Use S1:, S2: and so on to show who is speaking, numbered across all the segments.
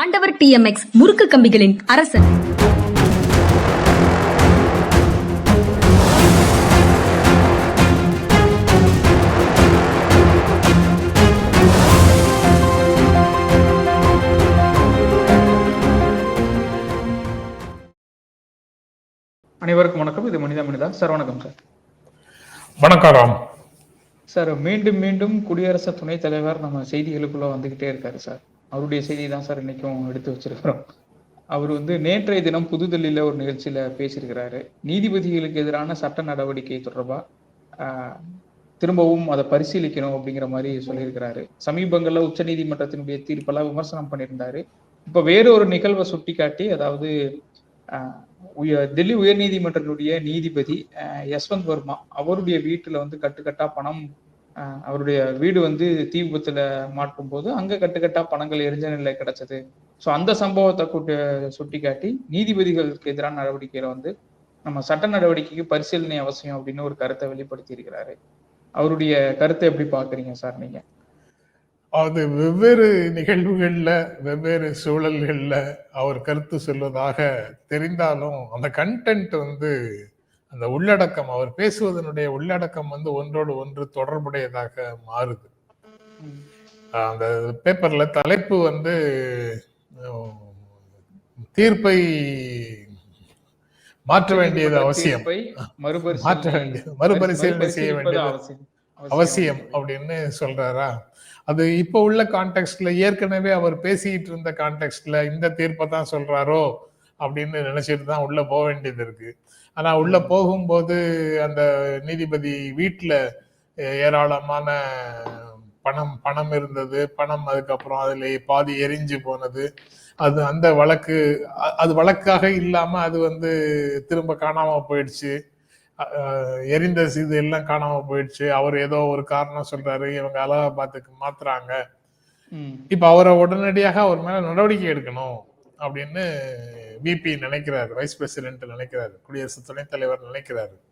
S1: ஆண்டவர் டிஎம்எக்ஸ் முறுக்கு கம்பிகளின் அரசன்.
S2: அனைவருக்கும் வணக்கம். இது மனிதா மனிதா. சார் வணக்கம் சார்.
S3: வணக்கம் ராம்
S2: சார் மீண்டும் மீண்டும் குடியரசு துணைத் தலைவர் நம்ம செய்திகளுக்குள்ள வந்துகிட்டே இருக்காரு சார். அவருடைய செய்தி தான் சார் இன்னைக்கும் எடுத்து வச்சிருக்கிறோம். அவர் வந்து நேற்றைய தினம் புதுதில்லியில் ஒரு நிகழ்ச்சியில பேசியிருக்கிறாரு. நீதிபதிகளுக்கு எதிரான சட்ட நடவடிக்கை தொடர்பா ஆஹ், திரும்பவும் அதை பரிசீலிக்கணும் அப்படிங்கிற மாதிரி சொல்லியிருக்கிறாரு. சமீபங்கள்ல உச்சநீதிமன்றத்தினுடைய தீர்ப்பெல்லாம் விமர்சனம் பண்ணியிருந்தாரு. இப்ப வேற ஒரு நிகழ்வை சுட்டிக்காட்டி அதாவது ஆஹ், உய- டெல்லி உயர்நீதிமன்றத்தினுடைய நீதிபதி யஸ்வந்த் வர்மா அவருடைய வீட்டில் வந்து கட்டுக்கட்டா பணம் அவருடைய வீடு வந்து தீ விபத்துல மாட்டும் போது அங்க கட்டுக்கட்டா பணங்கள் எரிஞ்ச நிலை கிடைச்சது. ஸோ அந்த சம்பவத்தை கூட்டு சுட்டிக்காட்டி நீதிபதிகளுக்கு எதிரான நடவடிக்கையில வந்து நம்ம சட்ட நடவடிக்கைக்கு பரிசீலனை அவசியம் அப்படின்னு ஒரு கருத்தை வெளிப்படுத்தி இருக்கிறாரு அவருடைய கருத்தை எப்படி பாக்குறீங்க சார் நீங்க?
S3: அது வெவ்வேறு நிகழ்வுகள்ல வெவ்வேறு சூழல்கள்ல அவர் கருத்து சொல்வதாக தெரிந்தாலும் அந்த கண்டென்ட் வந்து அந்த உள்ளடக்கம் அவர் பேசுவதனுடைய உள்ளடக்கம் வந்து ஒன்றோடு ஒன்று தொடர்புடையதாக மாறுது. அந்த பேப்பர்ல தலைப்பு வந்து தீர்ப்பை மாற்ற வேண்டியது அவசியம். மாற்ற வேண்டியது மறுபரிசீலனை செய்ய வேண்டியது
S2: அவசியம்.
S3: அவசியம் அப்படின்னு சொல்றாரா? அது இப்போ உள்ள கான்டெக்ட்ல ஏற்கனவே அவர் பேசிக்கிட்டு இருந்த கான்டெக்ட்ல இந்த தீர்ப்பை தான் சொல்றாரோ அப்படின்னு நினைச்சிட்டு தான் உள்ள போக வேண்டியது இருக்கு. ஆனா உள்ள போகும்போது அந்த நீதிபதி வீட்டுல ஏராளமான பணம் பணம் இருந்தது. பணம் அதுக்கப்புறம் அதுல பாதி எரிஞ்சு போனது. அது அந்த வழக்கு அது வழக்காக இல்லாம அது வந்து திரும்ப காணாம போயிடுச்சு. எரிந்த இது எல்லாம் காணாம போயிடுச்சு. அவர் ஏதோ ஒரு காரணம் சொல்றாரு. இவங்க அலகாபாத்துக்கு மாத்துறாங்க. இப்ப அவரை உடனடியாக அவர் மேல நடவடிக்கை எடுக்கணும் அப்படின்னு விபி நினைக்கிறாரு வைஸ் பிரசிடென்ட் நினைக்கிறாரு குடியரசு துணைத் தலைவர் நினைக்கிறாரு.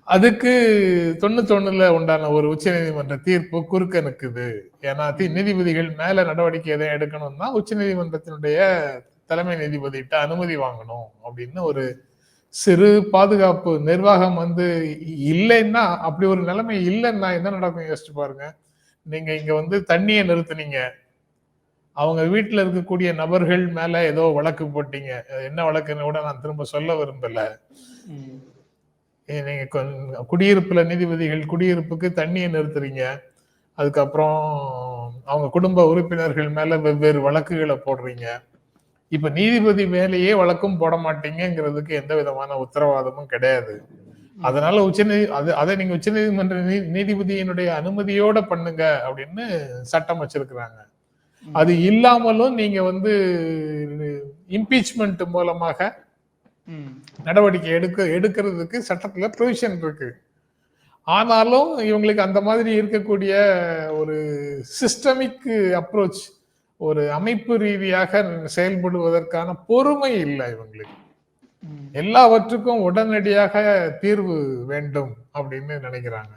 S3: அதுக்கு தொண்ணூத்தொன்னுல உண்டான ஒரு உச்சநீதிமன்ற தீர்ப்பு குறுக்க நிக்குது. ஏன்னா தி- நீதிபதிகள் மேல நடவடிக்கை எதை எடுக்கணும்னா உச்சநீதிமன்றத்தினுடைய தலைமை நீதிபதிகிட்ட அனுமதி வாங்கணும் அப்படின்னு ஒரு சிறு பாதுகாப்பு நிர்வாகம் வந்து இல்லைன்னா அப்படி ஒரு நிலைமை இல்லைன்னா என்ன நடக்கும் யோசிச்சு பாருங்க. நீங்க இங்க வந்து தண்ணியை நிறுத்துனீங்க. அவங்க வீட்டில் இருக்கக்கூடிய நபர்கள் மேல ஏதோ வழக்கு போட்டீங்க. என்ன வழக்குன்னு கூட நான் திரும்ப சொல்ல விரும்பல. நீங்க குடியிருப்புல நீதிபதிகள் குடியிருப்புக்கு தண்ணியை நிறுத்துறீங்க. அதுக்கப்புறம் அவங்க குடும்ப உறுப்பினர்கள் மேல வெவ்வேறு வழக்குகளை போடுறீங்க. இப்ப நீதிபதி மேலேயே வழக்கும் போட மாட்டீங்கிறதுக்கு எந்த விதமான உத்தரவாதமும் கிடையாது. அதனால உச்சநீதி அது அதை நீங்க உச்சநீதிமன்ற நீதிமன்ற நீதிபதியினுடைய அனுமதியோட பண்ணுங்க அப்படின்னு சட்டம் வச்சிருக்கிறாங்க. அது இல்லாமலும் நீங்க வந்து இம்பீச்மெண்ட் மூலமாக. நடவடிக்கை எடுக்க எடுக்கிறதுக்கு சட்டத்துல ப்ரொவிஷன் இருக்கு ஆனாலும் இவங்களுக்கு அந்த மாதிரி இருக்கக்கூடிய ஒரு சிஸ்டமிக் அப்ரோச் ஒரு அமைப்பு ரீதியாக செயல்படுவதற்கான பொறுமை இல்லை இவங்களுக்கு. எல்லாவற்றுக்கும் உடனடியாக தீர்வு வேண்டும் அப்படின்னு நினைக்கிறாங்க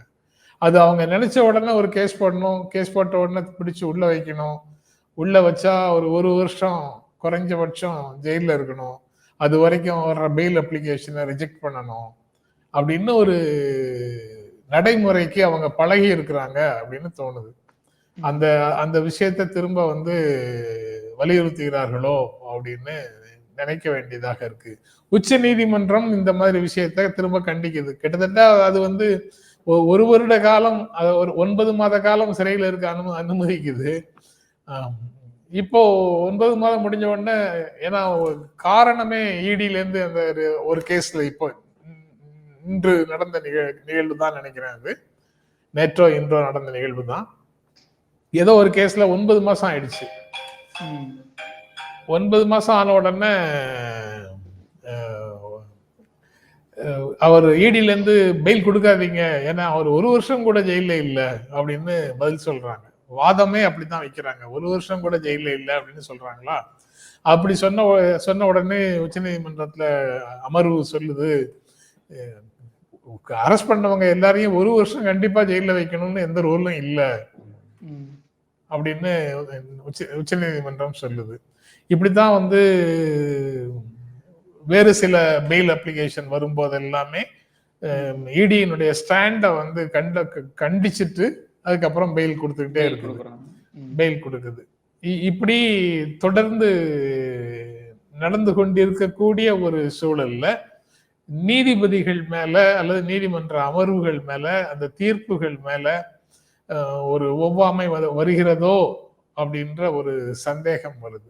S3: அது அவங்க நினைச்ச உடனே ஒரு கேஸ் போடணும் கேஸ் போட்ட உடனே பிடிச்சு உள்ள வைக்கணும் உள்ள வச்சா ஒரு ஒரு வருஷம் குறைஞ்சபட்சம் ஜெயிலில் இருக்கணும். அது வரைக்கும் வர்ற பெயில் அப்ளிகேஷனை ரிஜெக்ட் பண்ணணும். அப்படின்னு ஒரு நடைமுறைக்கு அவங்க பழகி இருக்கிறாங்க அப்படின்னு தோணுது. அந்த அந்த விஷயத்தை திரும்ப வந்து வலியுறுத்துகிறார்களோ அப்படின்னு நினைக்க வேண்டியதாக இருக்கு. உச்ச நீதிமன்றம் இந்த மாதிரி விஷயத்தை திரும்ப கண்டிக்குது. கிட்டத்தட்ட அது வந்து ஒ- ஒரு வருட காலம் அதை ஒரு ஒன்பது மாத காலம் சிறையில் இருக்க அனு அனுமதிக்குது. இப்போ ஒன்பது மாதம் முடிஞ்ச உடனே ஏன்னா காரணமே இடியிலேருந்து அந்த ஒரு- ஒரு கேஸ்ல இப்போ இன்று நடந்த நிகழ் நிகழ்வு தான் நினைக்கிறேன் அது. நேற்றோ இன்றோ நடந்த நிகழ்வு தான். ஏதோ ஒரு கேஸ்ல ஒன்பது மாசம் ஆயிடுச்சு. ஒன்பது மாசம் ஆன உடனே அவர் இடியிலேருந்து பெயில் கொடுக்காதீங்க. ஏன்னா அவர் ஒரு வருஷம் கூட ஜெயில இல்லை அப்படின்னு பதில் சொல்றாங்க. வாதமே அப்படித்தான் வைக்கிறாங்க. ஒரு வருஷம் கூட ஜெயில இல்ல அப்படின்னு சொல்றாங்களா? அப்படி சொன்ன சொன்ன உடனே உச்சநீதிமன்றத்துல அமர்வு சொல்லுது அரெஸ்ட் பண்ணவங்க எல்லாரையும் ஒரு வருஷம் கண்டிப்பா ஜெயில வைக்கணும்னு எந்த ரூலும் இல்ல. அப்படின்னு உச்ச உச்சநீதிமன்றம் சொல்லுது. இப்படித்தான் வந்து வேறு சில பெயில் அப்ளிகேஷன் வரும்போது எல்லாமே இடியினுடைய ஸ்டாண்டை வந்து கண்ட கண்டிச்சிட்டு அதுக்கப்புறம் பெயில் கொடுத்துக்கிட்டே இருக்குது. பெயில் கொடுக்குது. இப்படி தொடர்ந்து நடந்து கொண்டிருக்கக்கூடிய ஒரு சூழல்ல நீதிபதிகள் மேல அல்லது நீதிமன்ற அமர்வுகள் மேல அந்த தீர்ப்புகள் மேல ஒரு ஒவ்வாமை வருகிறதோ அப்படின்ற ஒரு சந்தேகம் வருது.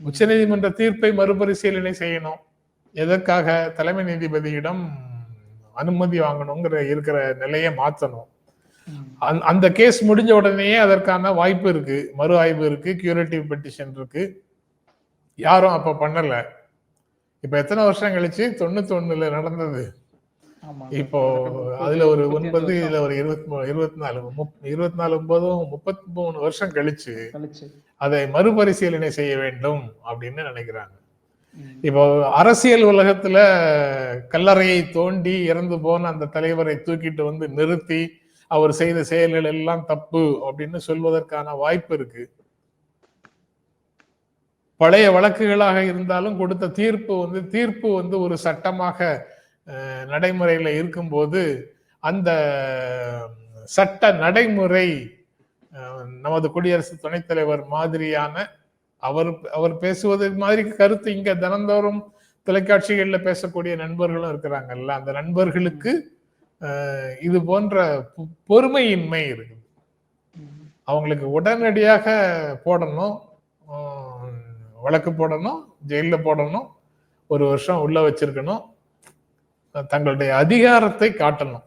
S3: உச்சநீதிமன்ற தீர்ப்பை மறுபரிசீலனை செய்யணும். எதற்காக தலைமை நீதிபதியிடம் அனுமதி வாங்கணுங்கிற இருக்கிற நிலையை மாற்றணும். அந்த- கேஸ் முடிஞ்ச உடனேயே அதற்கான வாய்ப்பு இருக்கு. மறு ஆய்வு இருக்கு. கியூரேட்டிவ் பெட்டிஷன் இருக்கு. யாரும் அப்ப பண்ணல. இப்ப எத்தனை வருஷம் கழிச்சு? தொண்ணூத்தி ஒண்ணுல நடந்தது இப்போ அதுல ஒரு ஒன்பது இதுல ஒரு இருபத்தி இருபத்தி நாலு இருபத்தி நாலு ஒன்பதும் முப்பத்தி மூணு வருஷம் கழிச்சு அதை மறுபரிசீலனை செய்ய வேண்டும் அப்படின்னு நினைக்கிறாங்க. இப்போ அரசியல் உலகத்துல கல்லறையை தோண்டி இறந்து போன அந்த தலைவரை தூக்கிட்டு வந்து நிறுத்தி அவர் செய்த செயல்கள் எல்லாம் தப்பு அப்படின்னு சொல்வதற்கான வாய்ப்பு இருக்கு. பழைய வழக்குகளாக இருந்தாலும் கொடுத்த தீர்ப்பு வந்து தீர்ப்பு வந்து ஒரு சட்டமாக நடைமுறையில் இருக்கும்போது அந்த சட்ட நடைமுறை நமது குடியரசு துணைத் தலைவர் மாதிரியான அவர் அவர் பேசுவது மாதிரி கருத்து இங்க தினந்தோறும் தொலைக்காட்சிகளில் பேசக்கூடிய நண்பர்களும் இருக்கிறாங்கல்ல அந்த நண்பர்களுக்கு இது போன்ற பொறுமையின்மை இருக்குது. அவங்களுக்கு உடனடியாக போடணும் வழக்கு போடணும் ஜெயில போடணும் ஒரு வருஷம் உள்ள வச்சிருக்கணும் தங்களுடைய அதிகாரத்தை காட்டணும்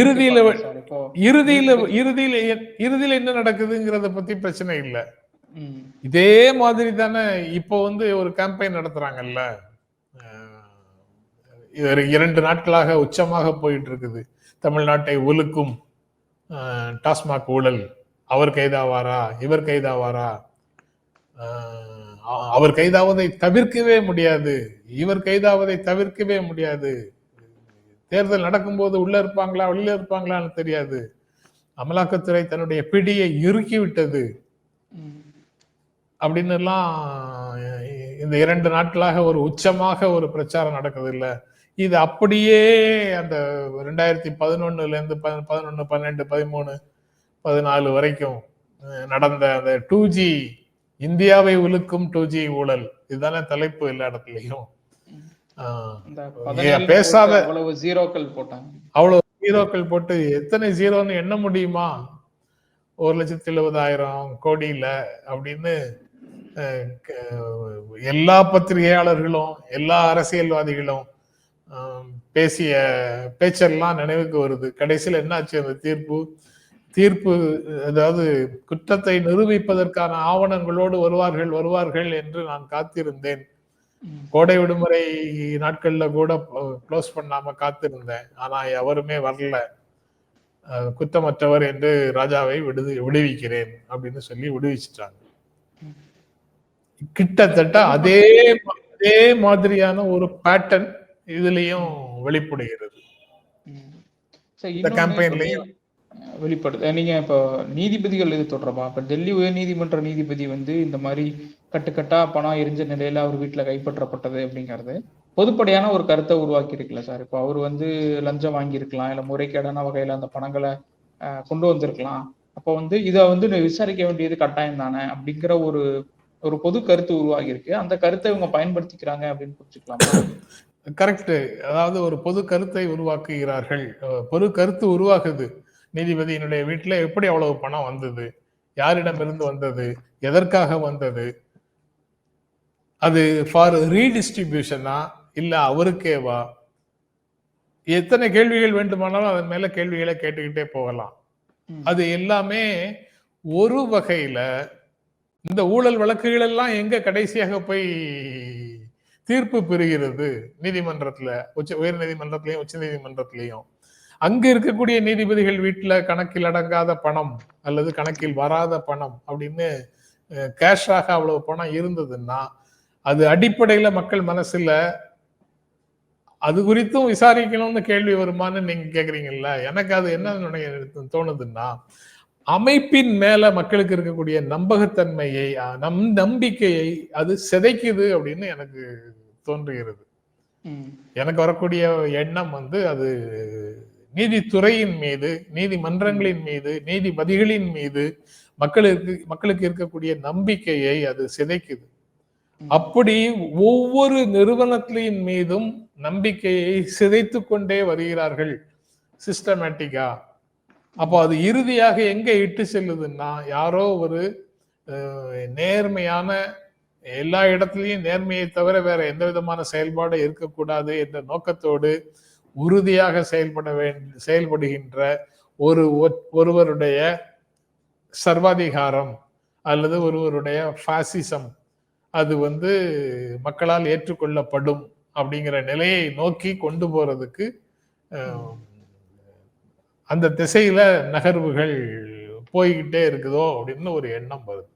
S3: இறுதியில இறுதியில இறுதியில இறுதியில என்ன நடக்குதுங்கிறத பத்தி பிரச்சனை இல்லை. இதே மாதிரி தானே இப்போ வந்து ஒரு கேம்பெயின் நடத்துறாங்கல்ல இரண்டு நாட்களாக உச்சமாக போயிட்டு இருக்குது தமிழ்நாட்டை ஒலுக்கும் டாஸ்மாக் ஊழல். அவர் கைதாவாரா? இவர் கைதாவாரா? அவர் கைதாவதை தவிர்க்கவே முடியாது. இவர் கைதாவதை தவிர்க்கவே முடியாது. தேர்தல் நடக்கும்போது உள்ள இருப்பாங்களா வெளியில இருப்பாங்களான்னு தெரியாது. அமலாக்கத்துறை தன்னுடைய பிடியை இறுக்கி விட்டது அப்படின்னு எல்லாம் இந்த இரண்டு நாட்களாக ஒரு உச்சமாக ஒரு பிரச்சாரம் நடக்குது இல்லை. இது அப்படியே அந்த ரெண்டாயிரத்தி பதினொன்னுல இருந்து ப- பதினொன்னு பன்னெண்டு பதிமூணு பதினாலு வரைக்கும் நடந்த அந்த டூ ஜி இந்தியாவை உலுக்கும் டூ ஜி ஊழல். இதுதானே தலைப்பு எல்லா இடத்துலயும். பேசாத
S2: அவ்வளவு ஜீரோக்கள் போட்டாங்க.
S3: அவ்வளவு ஜீரோக்கள் போட்டு எத்தனை ஜீரோன்னு எண்ண முடியுமா? ஒரு லட்சத்தி எழுபதாயிரம் கோடியில அப்படின்னு எல்லா பத்திரிகையாளர்களும் எல்லா அரசியல்வாதிகளும் பேசிய பேச்செல்லாம் நினைவுக்கு வருது. கடைசியில் என்னாச்சு? அந்த தீர்ப்பு தீர்ப்பு அதாவது குற்றத்தை நிரூபிப்பதற்கான ஆவணங்களோடு வருவார்கள் வருவார்கள் என்று நான் காத்திருந்தேன். கோடை விடுமுறை நாட்கள்ல கூட க்ளோஸ் பண்ணாம காத்திருந்தேன். ஆனா எவருமே வரல. அஹ், குற்றமற்றவர் என்று ராஜாவை விடுது விடுவிக்கிறேன் அப்படின்னு சொல்லி விடுவிச்சிட்டாங்க. கிட்டத்தட்ட அதே அதே மாதிரியான ஒரு பேட்டர்ன் இதுலயும் வெளிப்படுகிறது.
S2: வெளிப்படுது. நீங்க இப்போ நீதிபதிகள் இது தொடர்பா இப்ப டெல்லி உயர்நீதிமன்ற நீதிபதி வந்து இந்த மாதிரி கட்டுக்கட்டா பணம் எரிஞ்ச நிலையில அவர் வீட்டுல கைப்பற்றப்பட்டது அப்படிங்கிறது பொதுப்படையான ஒரு கருத்தை உருவாக்கி இருக்குல்ல சார். இப்போ அவர் வந்து லஞ்சம் வாங்கியிருக்கலாம் இல்ல முறைகேடான வகையில அந்த பணங்களை கொண்டு வந்திருக்கலாம். அப்போ வந்து இதை வந்து நீ விசாரிக்க வேண்டியது கட்டாயம் தானே அப்படிங்கிற ஒரு ஒரு பொது கருத்து உருவாகி இருக்கு அந்த கருத்தை இவங்க பயன்படுத்திக்கிறாங்க அப்படின்னு புரிஞ்சுக்கலாமா?
S3: கரெக்ட் அதாவது ஒரு பொது கருத்தை உருவாக்குகிறார்கள். பொது கருத்து உருவாகுது. நீதிபதியினுடைய வீட்டுல எப்படி அவ்வளவு பணம் வந்தது? யாரிடமிருந்து வந்தது? எதற்காக வந்தது? அது ஃபார் ரீடிஸ்ட்ரிபியூஷனா இல்ல அவருக்கேவா? எத்தனை கேள்விகள் வேண்டுமானாலும் அதன் மேல கேள்விகளை கேட்டுக்கிட்டே போகலாம். அது எல்லாமே ஒரு வகையில இந்த ஊழல் வழக்குகள் எல்லாம் எங்க கடைசியாக போய் தீர்ப்பு பெறுகிறது. நீதிமன்றத்துல உச்ச உயர் நீதிமன்றத்திலையும் உச்ச நீதிமன்றத்திலையும். அங்க இருக்கக்கூடிய நீதிபதிகள் வீட்டுல கணக்கில் அடங்காத பணம் அல்லது கணக்கில் வராத பணம் அப்படின்னு கேஷாக அவ்வளவு பணம் இருந்ததுன்னா அது அடிப்படையில மக்கள் மனசுல அது குறித்தும் விசாரிக்கணும்னு கேள்வி வருமான்னு நீங்க கேக்குறீங்கல்ல? எனக்கு அது என்ன தோணுதுன்னா அமைப்பின் மேல மக்களுக்கு இருக்கக்கூடிய நம்பகத்தன்மையை நம் நம்பிக்கையை அது சிதைக்குது அப்படின்னு எனக்கு தோன்றுகிறது. எனக்கு வரக்கூடிய எண்ணம் வந்து அது நீதித்துறையின் மீது நீதிமன்றங்களின் மீது நீதிபதிகளின் மீது மக்களுக்கு மக்களுக்கு இருக்கக்கூடிய நம்பிக்கையை அது சிதைக்குது. அப்படி ஒவ்வொரு நிறுவனத்தின் மீதும் நம்பிக்கையை சிதைத்து கொண்டே வருகிறார்கள். சிஸ்டமேட்டிக்கா அப்போ அது இறுதியாக எங்கே இட்டு செல்லுதுன்னா யாரோ ஒரு நேர்மையான எல்லா இடத்துலையும் நேர்மையை தவிர வேற எந்த விதமான செயல்பாடு இருக்கக்கூடாது என்ற நோக்கத்தோடு உறுதியாக செயல்பட வேண்டி செயல்படுகின்ற ஒரு ஒருவருடைய சர்வாதிகாரம் அல்லது ஒருவருடைய ஃபாசிசம் அது வந்து மக்களால் ஏற்றுக்கொள்ளப்படும் அப்படிங்கிற நிலையை நோக்கி கொண்டு போறதுக்கு அந்த திசையில நகர்வுகள் போய்கிட்டே இருக்குதோ அப்படின்னு ஒரு எண்ணம் வருது.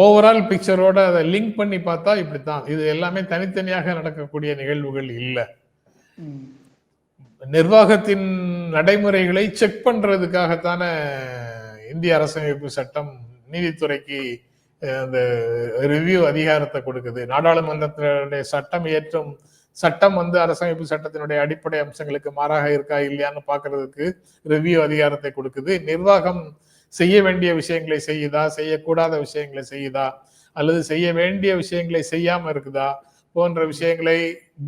S3: ஓவரால் பிக்சரோட அதை லிங்க் பண்ணி பார்த்தா இப்படித்தான். இது எல்லாமே தனித்தனியாக நடக்கக்கூடிய நிகழ்வுகள் இல்லை. நிர்வாகத்தின் நடைமுறைகளை செக் பண்றதுக்காகத்தானே இந்திய அரசமைப்பு சட்டம் நீதித்துறைக்கு அந்த ரிவ்யூ அதிகாரத்தை கொடுக்குது. நாடாளுமன்றத்தினுடைய சட்டம் இயற்றும் சட்டம் வந்து அரசமைப்பு சட்டத்தினுடைய அடிப்படை அம்சங்களுக்கு மாறாக இருக்கா இல்லையான்னு பாக்குறதுக்கு ரிவ்யூ அதிகாரத்தை கொடுக்குது. நிர்வாகம் செய்ய வேண்டிய விஷயங்களை செய்யுதா? செய்யக்கூடாத விஷயங்களை செய்யுதா? அல்லது செய்ய வேண்டிய விஷயங்களை செய்யாம இருக்குதா? போன்ற விஷயங்களை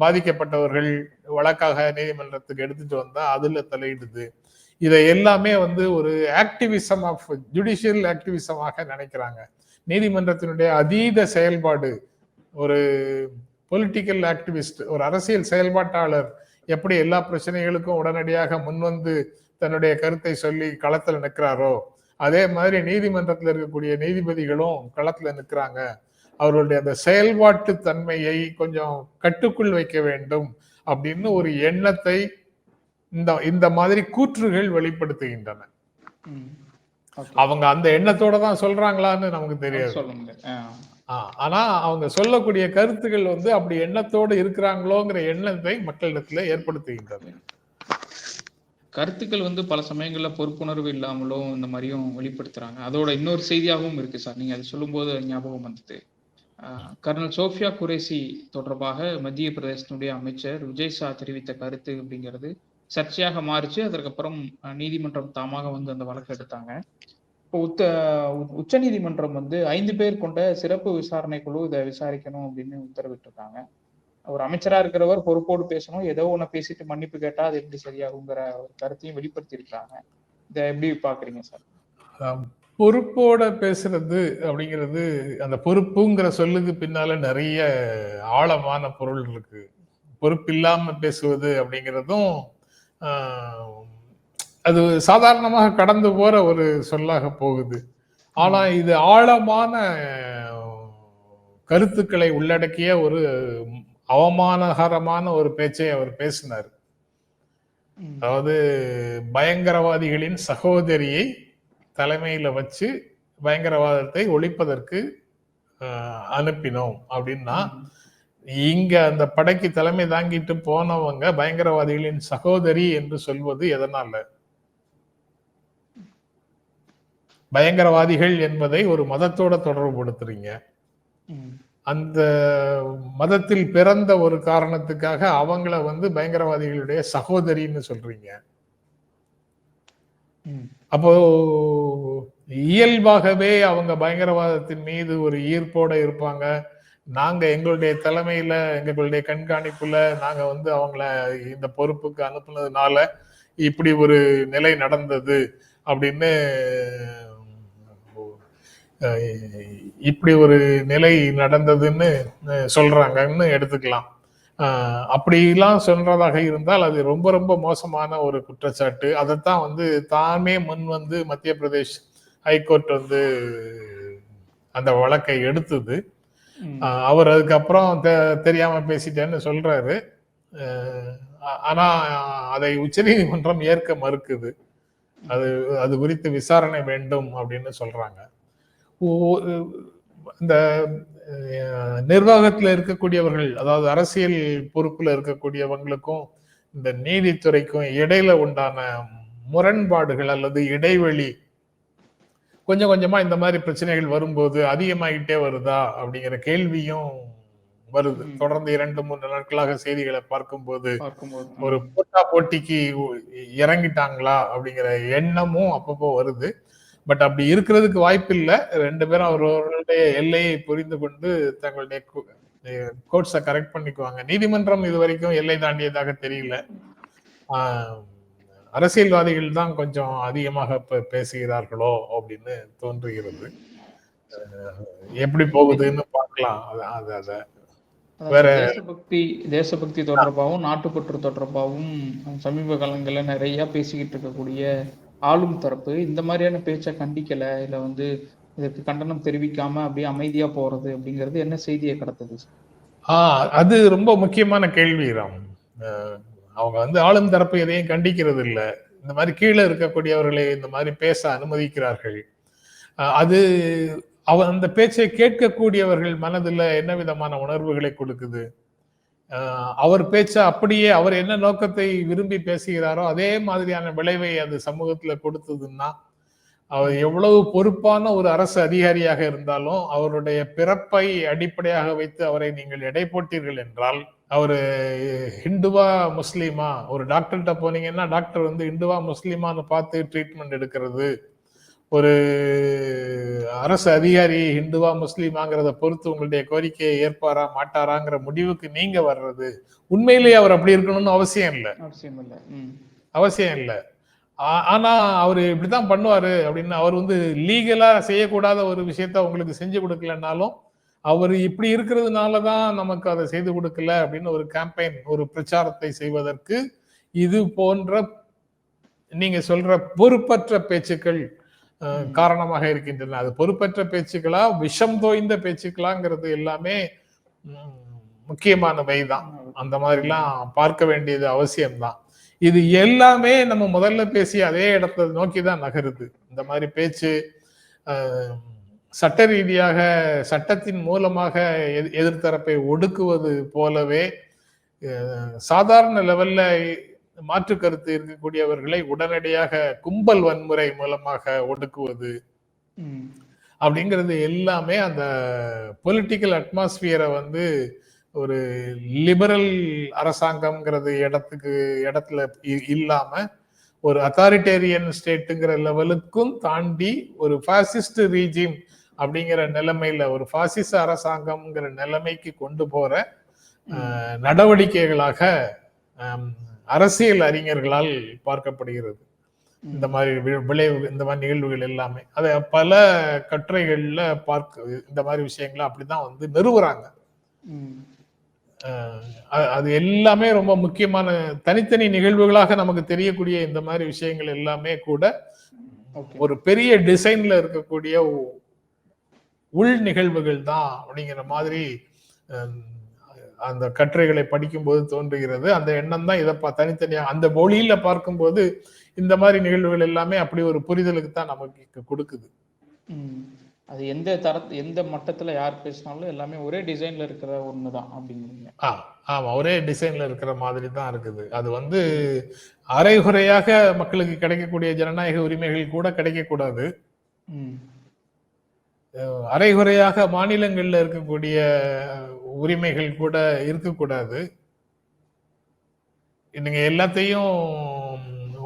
S3: பாதிக்கப்பட்டவர்கள் வழக்காக நீதிமன்றத்துக்கு எடுத்துட்டு வந்தா அதுல தலையிடுது. இதை எல்லாமே வந்து ஒரு ஆக்டிவிசம் ஆஃப் ஜுடிஷியல் ஆக்டிவிசமாக நினைக்கிறாங்க. நீதிமன்றத்தினுடைய அதீத செயல்பாடு ஒரு பொலிட்டிக்கல் ஆக்டிவிஸ்ட் ஒரு அரசியல் செயல்பாட்டாளர் எப்படி எல்லா பிரச்சனைகளுக்கும் உடனடியாக முன்வந்து தன்னுடைய கருத்தை சொல்லி களத்துல நிற்கிறாரோ அதே மாதிரி நீதிமன்றத்தில் இருக்கக்கூடிய நீதிபதிகளும் களத்துல நிற்கிறாங்க. அவர்களுடைய அந்த செயல்பாட்டு தன்மையை கொஞ்சம் கட்டுக்குள் வைக்க வேண்டும் அப்படின்னு ஒரு எண்ணத்தை இந்த இந்த மாதிரி கூற்றுகள் வெளிப்படுத்துகின்றன. அவங்க அந்த எண்ணத்தோட தான் சொல்றாங்களான்னு நமக்கு தெரியாது.
S2: ஆ.
S3: ஆனா அவங்க சொல்லக்கூடிய கருத்துக்கள் வந்து அப்படி எண்ணத்தோடு இருக்கிறாங்களோங்கிற எண்ணத்தை மக்களிடத்துல ஏற்படுத்துகின்றது.
S2: கருத்துக்கள் வந்து பல சமயங்களில் பொறுப்புணர்வு இல்லாமலும் இந்த மாதிரியும் வெளிப்படுத்துறாங்க. அதோட இன்னொரு செய்தியாகவும் இருக்கு சார். நீங்க அதை சொல்லும்போது ஞாபகம் வந்தது. கர்னல் சோஃபியா குரேசி தொடர்பாக மத்திய பிரதேசத்தினுடைய அமைச்சர் விஜய் ஷா தெரிவித்த கருத்து அப்படிங்கிறது சர்ச்சையாக மாறிச்சு. அதற்கப்புறம் நீதிமன்றம் தாமாக வந்து அந்த வழக்கு எடுத்தாங்க. இப்போ உத்த உச்ச நீதிமன்றம் வந்து ஐந்து பேர் கொண்ட சிறப்பு விசாரணை குழு இதை விசாரிக்கணும் அப்படின்னு உத்தரவிட்டிருக்காங்க. ஒரு அமைச்சரா இருக்கிறவர் பொறுப்போடு பேசணும். ஏதோ ஒன்று பேசிட்டு மன்னிப்பு கேட்டா அது எப்படி சரியாகுங்கிற ஒரு கருத்தையும் வெளிப்படுத்தி இருக்காங்க இதை எப்படி பாக்குறீங்க சார்?
S3: பொறுப்போட பேசுறது அப்படிங்கிறது அந்த பொறுப்புங்கிற சொல்லுக்கு பின்னால நிறைய ஆழமான பொருள் இருக்கு. பொறுப்பில்லாம பேசுவது அப்படிங்கிறதும் அது சாதாரணமாக கடந்து போற ஒரு சொல்லாக போகுது. ஆனா இது ஆழமான கருத்துக்களை உள்ளடக்கிய ஒரு அவமானகரமான ஒரு பேச்சை அவர் பேசினார். அதாவது பயங்கரவாதிகளின் சகோதரியை தலைமையில வச்சு பயங்கரவாதத்தை ஒழிப்பதற்கு அனுப்பினோம் அப்படின்னா இங்க அந்த படைக்கு தலைமை தாங்கிட்டு போனவங்க பயங்கரவாதிகளின் சகோதரி என்று சொல்வது எதனால? பயங்கரவாதிகள் என்பதை ஒரு மதத்தோட தொடர்புபடுத்துறீங்க. அந்த மதத்தில் பிறந்த ஒரு காரணத்துக்காக அவங்கள வந்து பயங்கரவாதிகளுடைய சகோதரின்னு சொல்றீங்க. அப்போ இயல்பாகவே அவங்க பயங்கரவாதத்தின் மீது ஒரு ஈர்ப்போட இருப்பாங்க நாங்க எங்களுடைய தலைமையில எங்களுடைய கண்காணிப்புல நாங்க வந்து அவங்கள இந்த பொறுப்புக்கு அனுப்புனதுனால இப்படி ஒரு நிலை நடந்தது அப்படின்னு இப்படி ஒரு நிலை நடந்ததுன்னு சொல்றாங்கன்னு எடுத்துக்கலாம். அப்படிலாம் சொல்றதாக இருந்தால் அது ரொம்ப ரொம்ப மோசமான ஒரு குற்றச்சாட்டு. அதைத்தான் வந்து தாமே முன் வந்து மத்திய பிரதேஷ் ஹைகோர்ட் வந்து அந்த வழக்கை எடுத்தது. அவர் அதுக்கப்புறம் தெரியாம பேசிட்டேன்னு சொல்றாரு. ஆனா அதை உச்சநீதிமன்றம் ஏற்க மறுக்குது. அது அது குறித்து விசாரணை வேண்டும் அப்படின்னு சொல்றாங்க. இந்த நிர்வாகத்துல இருக்கக்கூடியவர்கள் அதாவது அரசியல் பொறுப்புல இருக்கக்கூடியவங்களுக்கும் இந்த நீதித்துறைக்கும் இடையில உண்டான முரண்பாடுகள் அல்லது இடைவெளி கொஞ்சம் கொஞ்சமா இந்த மாதிரி பிரச்சனைகள் வரும்போது அதிகமாகிட்டே வருதா அப்படிங்கிற கேள்வியும் வருது. தொடர்ந்து இரண்டு மூன்று நாட்களாக செய்திகளை பார்க்கும்போது ஒரு போட்டா போட்டிக்கு இறங்கிட்டாங்களா அப்படிங்கிற எண்ணமும் அப்பப்போ வருது. பட் அப்படி இருக்கிறதுக்கு வாய்ப்பு இல்லை. ரெண்டு பேரும் அவர்களுடைய எல்லையை புரிந்து கொண்டு தங்களுடைய கோட்ஸை கரெக்ட் பண்ணிக்குவாங்க. நீதிமன்றம் இது வரைக்கும் எல்லை தாண்டியதாக தெரியல. அரசியல்வாதிகள் தான் கொஞ்சம் அதிகமாக பேசுகிறார்களோ அப்படின்னு தோன்றுகிறது. எப்படி போகுதுன்னு பார்க்கலாம். அது- அது வேற-
S2: தேசபக்தி தேசபக்தி தொடர்பாகவும் நாட்டுப்பற்று தொடர்பாகவும் சமீப காலங்கள்ல நிறைய பேசிக்கிட்டு இருக்கக்கூடிய ஆளும் தரப்பு இந்த மாதிரியான பேச்சை கண்டிக்கல இல்ல வந்து இதற்கு கண்டனம் தெரிவிக்காம அப்படியே அமைதியா போறது அப்படிங்கிறது என்ன செய்தியை கடத்துது?
S3: ஆஹ் அது ரொம்ப முக்கியமான கேள்வி ராம். அவங்க வந்து ஆளும் தரப்பு எதையும் கண்டிக்கிறது இல்லை இந்த மாதிரி கீழே இருக்கக்கூடியவர்களை இந்த மாதிரி பேச அனுமதிக்கிறார்கள். அது அவ அந்த பேச்சை கேட்கக்கூடியவர்கள் மனதில் என்ன விதமான உணர்வுகளை கொடுக்குது? அவர் பேச்சு அப்படியே அவர் என்ன நோக்கத்தை விரும்பி பேசுகிறாரோ அதே மாதிரியான விளைவை அது சமூகத்துல கொடுத்ததுன்னா அவர் எவ்வளவு பொறுப்பான ஒரு அரசு அதிகாரியாக இருந்தாலும் அவருடைய பிறப்பை அடிப்படையாக வைத்து அவரை நீங்கள் எடை போட்டீர்கள் என்றால் அவர் ஹிந்துவா முஸ்லீமா ஒரு டாக்டர்கிட்ட போனீங்கன்னா டாக்டர் வந்து ஹிந்துவா முஸ்லீமான்னு பார்த்து ட்ரீட்மெண்ட் எடுக்கிறது. ஒரு அரசு அதிகாரி ஹிந்துவா முஸ்லீமாங்கிறத பொறுத்து உங்களுடைய கோரிக்கையை ஏற்பாரா மாட்டாராங்கிற முடிவுக்கு நீங்க வர்றது. உண்மையிலேயே அவர் அப்படி இருக்கணும்னு அவசியம் இல்லை.
S2: அவசியம் இல்லை.
S3: அவசியம் இல்லை. ஆனா அவரு இப்படித்தான் பண்ணுவாரு அப்படின்னு அவர் வந்து லீகலா செய்யக்கூடாத ஒரு விஷயத்த உங்களுக்கு செஞ்சு கொடுக்கலனாலும் அவர் இப்படி இருக்கிறதுனால தான் நமக்கு அதை செய்து கொடுக்கல அப்படின்னு ஒரு கேம்பெயின் ஒரு பிரச்சாரத்தை செய்வதற்கு இது போன்ற நீங்க சொல்ற பொறுப்பற்ற பேச்சுக்கள். காரணமாக இருக்கின்றன. அது பொறுப்பற்ற பேச்சுக்களா விஷம் தோய்ந்த பேச்சுக்களாங்கிறது எல்லாமே முக்கியமானவை தான் அந்த மாதிரிலாம் பார்க்க வேண்டியது அவசியம்தான். இது எல்லாமே நம்ம முதல்ல பேசிய அதே இடத்தை நோக்கி தான் நகருது. இந்த மாதிரி பேச்சு சட்ட ரீதியாக சட்டத்தின் மூலமாக எதி- எதிர்த்தரப்பை ஒடுக்குவது போலவே சாதாரண லெவல்ல மாற்று கருத்து இருக்கக்கூடியவர்களை உடனடியாக கும்பல் வன்முறை மூலமாக ஒடுக்குவது. அப்படிங்கிறது எல்லாமே அந்த பொலிட்டிக்கல் அட்மாஸ்பியரை வந்து ஒரு லிபரல் அரசாங்கம்ங்கிறது இடத்துக்கு இடத்துல இல்லாம ஒரு அத்தாரிட்டேரியன் ஸ்டேட்டுங்கிற லெவலுக்கும் தாண்டி ஒரு பாசிஸ்ட் ரீஜிம் அப்படிங்கிற நிலைமையில ஒரு பாசிச அரசாங்கம்ங்கிற நிலைமைக்கு கொண்டு போற நடவடிக்கைகளாக அரசியல் அறிஞர்களால் பார்க்கப்படுகிறது. இந்த மாதிரி விளைவு இந்த மாதிரி நிகழ்வுகள் எல்லாமே. அதை பல கட்டுரைகள்ல பார்க்க இந்த மாதிரி விஷயங்களை அப்படிதான் வந்து நிறுவுறாங்க. அது எல்லாமே ரொம்ப முக்கியமான தனித்தனி நிகழ்வுகளாக நமக்கு தெரியக்கூடிய இந்த மாதிரி விஷயங்கள் எல்லாமே கூட ஒரு பெரிய டிசைன்ல இருக்கக்கூடிய உள் நிகழ்வுகள் தான் அப்படிங்கிற மாதிரி அந்த கட்டுரைகளை படிக்கும்போது தோன்றுகிறது. அந்த எண்ணம் தான் இதை பா- தனித்தனியா அந்த மொழியில பார்க்கும்போது இந்த மாதிரி நிகழ்வுகள் எல்லாமே அப்படி ஒரு புரிதலுக்கு தான் நமக்கு கொடுக்குது.
S2: அது எந்த தர எந்த மட்டத்துல யார் பேசினாலும் எல்லாமே ஒரே டிசைன்ல இருக்கிற ஒண்ணுதான் அப்படிங்கிறீங்க.
S3: ஆ ஆமா. ஒரே டிசைன்ல இருக்கிற மாதிரி தான் இருக்குது. அது வந்து அரைகுறையாக மக்களுக்கு கிடைக்கக்கூடிய ஜனநாயக உரிமைகள் கூட கிடைக்கக்கூடாது. அரைகுறையாக மாநிலங்கள்ல இருக்கக்கூடிய உரிமைகள் கூட இருக்கக்கூடாது. நீங்க எல்லாத்தையும்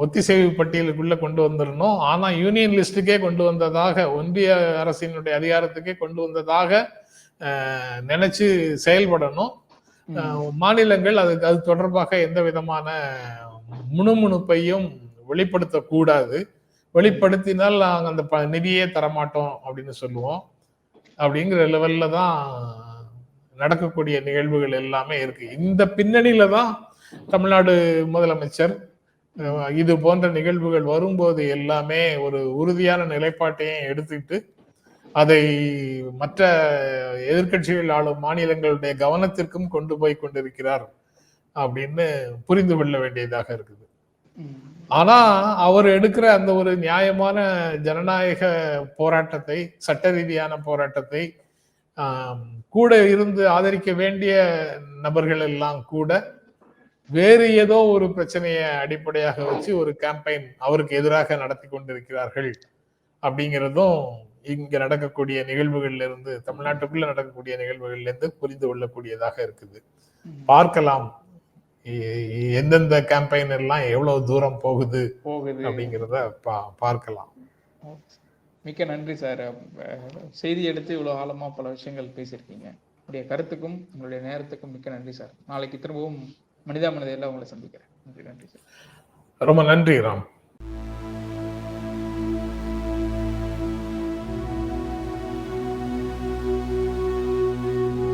S3: ஒத்திசைவு பட்டியலுக்குள்ள கொண்டு வந்துடணும். ஆனா யூனியன் லிஸ்டுக்கே கொண்டு வந்ததாக ஒன்றிய அரசினுடைய அதிகாரத்துக்கே கொண்டு வந்ததாக நினைச்சு செயல்படணும். மாநிலங்கள் அதுக்கு அது தொடர்பாக எந்த விதமான முணுமுணுப்பையும் வெளிப்படுத்தக்கூடாது. வெளிப்படுத்தினால் நாங்கள் அந்த ப நிதியே தரமாட்டோம் அப்படின்னு சொல்லுவோம். அப்படிங்கிற லெவல்ல தான் நடக்கக்கூடிய நிகழ்வுகள் எல்லாமே இருக்கு. இந்த பின்னணியில தான் தமிழ்நாடு முதலமைச்சர் இது போன்ற நிகழ்வுகள் வரும்போது எல்லாமே ஒரு உறுதியான நிலைப்பாட்டையும் எடுத்துக்கிட்டு அதை மற்ற எதிர்க்கட்சிகள் ஆளும் மாநிலங்களுடைய கவனத்திற்கும் கொண்டு போய் கொண்டிருக்கிறார் அப்படின்னு புரிந்து கொள்ள வேண்டியதாக இருக்குது. ஆனா அவர் எடுக்கிற அந்த ஒரு நியாயமான ஜனநாயக போராட்டத்தை சட்ட ரீதியான போராட்டத்தை கூட இருந்து ஆதரிக்க வேண்டிய நபர்கள் எல்லாம் கூட வேறு ஏதோ ஒரு பிரச்சனையை அடிப்படையாக வச்சு ஒரு கேம்பெயின் அவருக்கு எதிராக நடத்தி கொண்டிருக்கிறார்கள் அப்படிங்கிறதும் இங்க நடக்கக்கூடிய நிகழ்வுகள்ல இருந்து தமிழ்நாட்டுக்குள்ள நடக்கக்கூடிய நிகழ்வுகள்ல இருந்து புரிந்து கொள்ளக்கூடியதாக இருக்குது. பார்க்கலாம். எந்தெந்த கேம்பெயின் எல்லாம் எவ்வளவு தூரம் போகுது
S2: போகுது.
S3: அப்படிங்கிறத பா- பார்க்கலாம்.
S2: மிக்க நன்றி சார். செய்தி எடுத்து இவ்வளோ ஆழமாக பல விஷயங்கள் பேசியிருக்கீங்க. உங்களுடைய கருத்துக்கும் உங்களுடைய நேரத்துக்கும் மிக்க நன்றி சார். நாளைக்கு திரும்பவும் மனிதா மனிதையில் உங்களை சந்திக்கிறேன். நன்றி நன்றி சார்.
S3: ரொம்ப நன்றி ராம்.